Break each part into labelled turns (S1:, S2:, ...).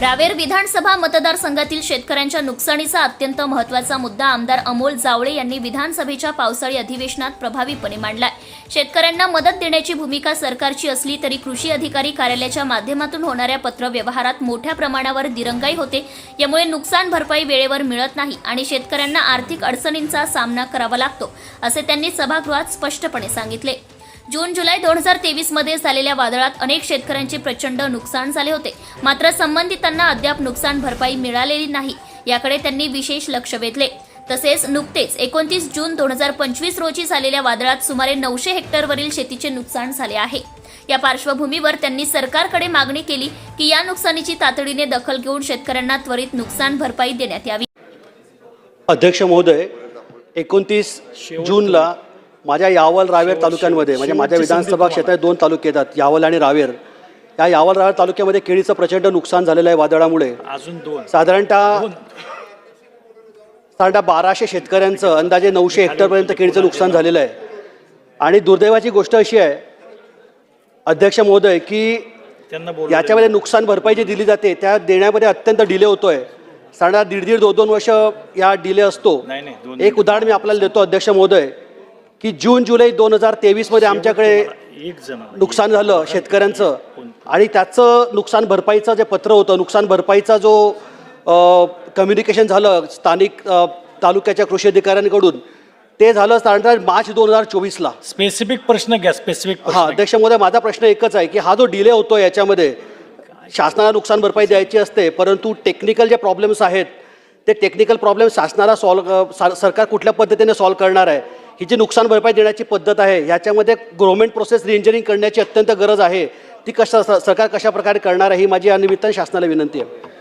S1: रावेर विधानसभा मतदारसंघातील शेतकऱ्यांच्या नुकसानीचा अत्यंत महत्त्वाचा मुद्दा आमदार अमोल जावळे यांनी विधानसभेच्या पावसाळी अधिवेशनात प्रभावीपणे मांडलाय. शेतकऱ्यांना मदत देण्याची भूमिका सरकारची असली तरी कृषी अधिकारी कार्यालयाच्या माध्यमातून होणाऱ्या पत्रव्यवहारात मोठ्या प्रमाणावर दिरंगाई होते. यामुळे नुकसान भरपाई वेळेवर मिळत नाही आणि शेतकऱ्यांना आर्थिक अडचणींचा सामना करावा लागतो असे त्यांनी सभागृहात स्पष्टपणे सांगितले. जून जुलै दोन हजार तेवीसमध्ये झालेल्या वादळात अनेक शेतकऱ्यांचे प्रचंड नुकसान झाले होते. मात्र संबंधितांना अद्याप नुकसान भरपाई मिळालेली नाही. याकडे त्यांनी विशेष लक्ष वेधले. तसेच नुकतेच एकोणतीस जून दोन हजार पंचवीस रोजी झालेल्या वादळात सुमारे नऊशे हेक्टरवरील शेतीचे नुकसान झाले आहे. या पार्श्वभूमीवर त्यांनी सरकारकडे मागणी केली की या नुकसानीची तातडीने दखल घेऊन शेतकऱ्यांना त्वरित नुकसान भरपाई देण्यात यावी.
S2: अध्यक्ष महोदय एकोणतीस जूनला माझ्या यावल रावेर तालुक्यांमध्ये म्हणजे माझ्या विधानसभा क्षेत्रात दोन तालुके येतात यावल आणि रावेर. या यावल रावेर तालुक्यामध्ये केळीचं प्रचंड नुकसान झालेलं आहे वादळामुळे.
S3: अजून दोन.
S2: साधारणतः साधारणतः बाराशे शेतकऱ्यांचं अंदाजे नऊशे हेक्टरपर्यंत केळीचं नुकसान झालेलं आहे. आणि दुर्दैवाची गोष्ट अशी आहे अध्यक्ष महोदय की याच्यामध्ये नुकसान भरपाई जी दिली जाते त्या देण्यामध्ये अत्यंत डिले होतोय. साधारण दीड दीड दोन दोन वर्ष या डिले असतो. एक उदाहरण मी आपल्याला देतो अध्यक्ष महोदय. की जून जुलै दोन हजार तेवीसमध्ये आमच्याकडे नुकसान झालं शेतकऱ्यांचं. आणि त्याचं नुकसान भरपाईचं जे पत्र होतं नुकसान भरपाईचा जो कम्युनिकेशन झालं स्थानिक तालुक्याच्या कृषी अधिकाऱ्यांकडून ते झालं साधारणतः मार्च दोन हजार चोवीसला.
S3: स्पेसिफिक प्रश्न घ्या स्पेसिफिक
S2: हा अध्यक्ष महोदय माझा प्रश्न एकच आहे की हा जो डिले होतो याच्यामध्ये शासनाला नुकसान भरपाई द्यायची असते परंतु टेक्निकल जे प्रॉब्लेम्स आहेत ते टेक्निकल प्रॉब्लेम शासनाला सॉल्व सरकार कुठल्या पद्धतीने सॉल्व करणार आहे? ही जी नुकसान भरपाई देण्याची पद्धत आहे ह्याच्यामध्ये गव्हर्नमेंट प्रोसेस रिइंजिनिअरिंग करण्याची अत्यंत गरज आहे. ती कशा सरकार कशा प्रकारे करणार आहे ही माझी या निमित्ताने शासनाला विनंती आहे.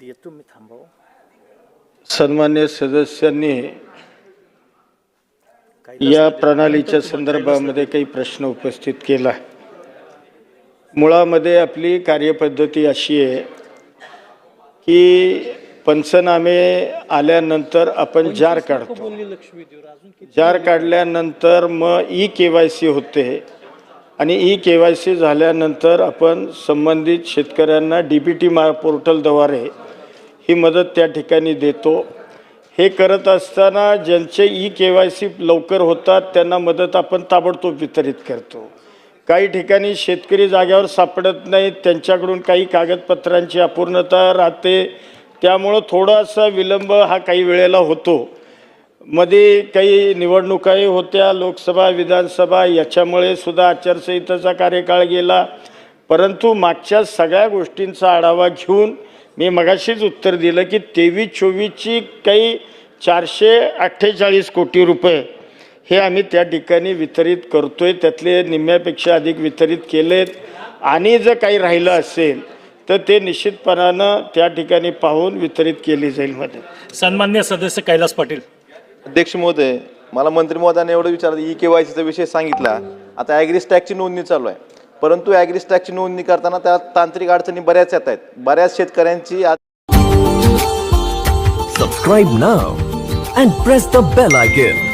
S3: देतो मी थांबाव.
S4: सन्मान्य सदस्यांनी या प्रणालीच्या संदर्भामध्ये काही प्रश्न उपस्थित केला. मुळामध्ये आपली कार्यपद्धती अशी आहे की पंचनामे आल्यानंतर आपण जार काढतो. जार काढल्यानंतर मग ई के वाय सी होते. आणि ई के वाय सी झाल्यानंतर आपण संबंधित शेतकऱ्यांना डी बी टी मा पोर्टलद्वारे ही मदत त्या ठिकाणी देतो. हे करत असताना ज्यांचे ई के वाय सी लवकर होतात त्यांना मदत आपण ताबडतोब वितरित करतो. काही ठिकाणी शेतकरी जाग्यावर सापडत नाहीत त्यांच्याकडून काही कागदपत्रांची अपूर्णता राहते. त्यामुळं थोडासा विलंब हा काही वेळेला होतो. मध्ये काही निवडणुकाही होत्या लोकसभा विधानसभा याच्यामुळे सुद्धा आचारसंहितेचा कार्यकाळ गेला. परंतु मागच्या सगळ्या गोष्टींचा आढावा घेऊन मी मगाशीच उत्तर दिलं की तेवीस चोवीसची काही चारशे अठ्ठेचाळीस कोटी रुपये हे आम्ही त्या ठिकाणी वितरित करतोय. त्यातले निम्म्यापेक्षा अधिक वितरित केलेत. आणि जर काही राहिलं असेल तर ते निश्चितपणानं त्या ठिकाणी पाहून वितरित केली जाईल मदत
S3: सन्मान्य सदस्य कैलास पाटील.
S5: अध्यक्ष महोदय मला मंत्री महोदयाने एवढं विचारलं ई के वाय सीचा विषय सांगितला. आता ॲग्रिस्टॅकची नोंदणी चालू आहे. परंतु ॲग्रिस्टॅकची नोंदणी करताना त्यात तांत्रिक अडचणी बऱ्याच येत आहेत. बऱ्याच शेतकऱ्यांची
S6: Subscribe now and press the bell icon.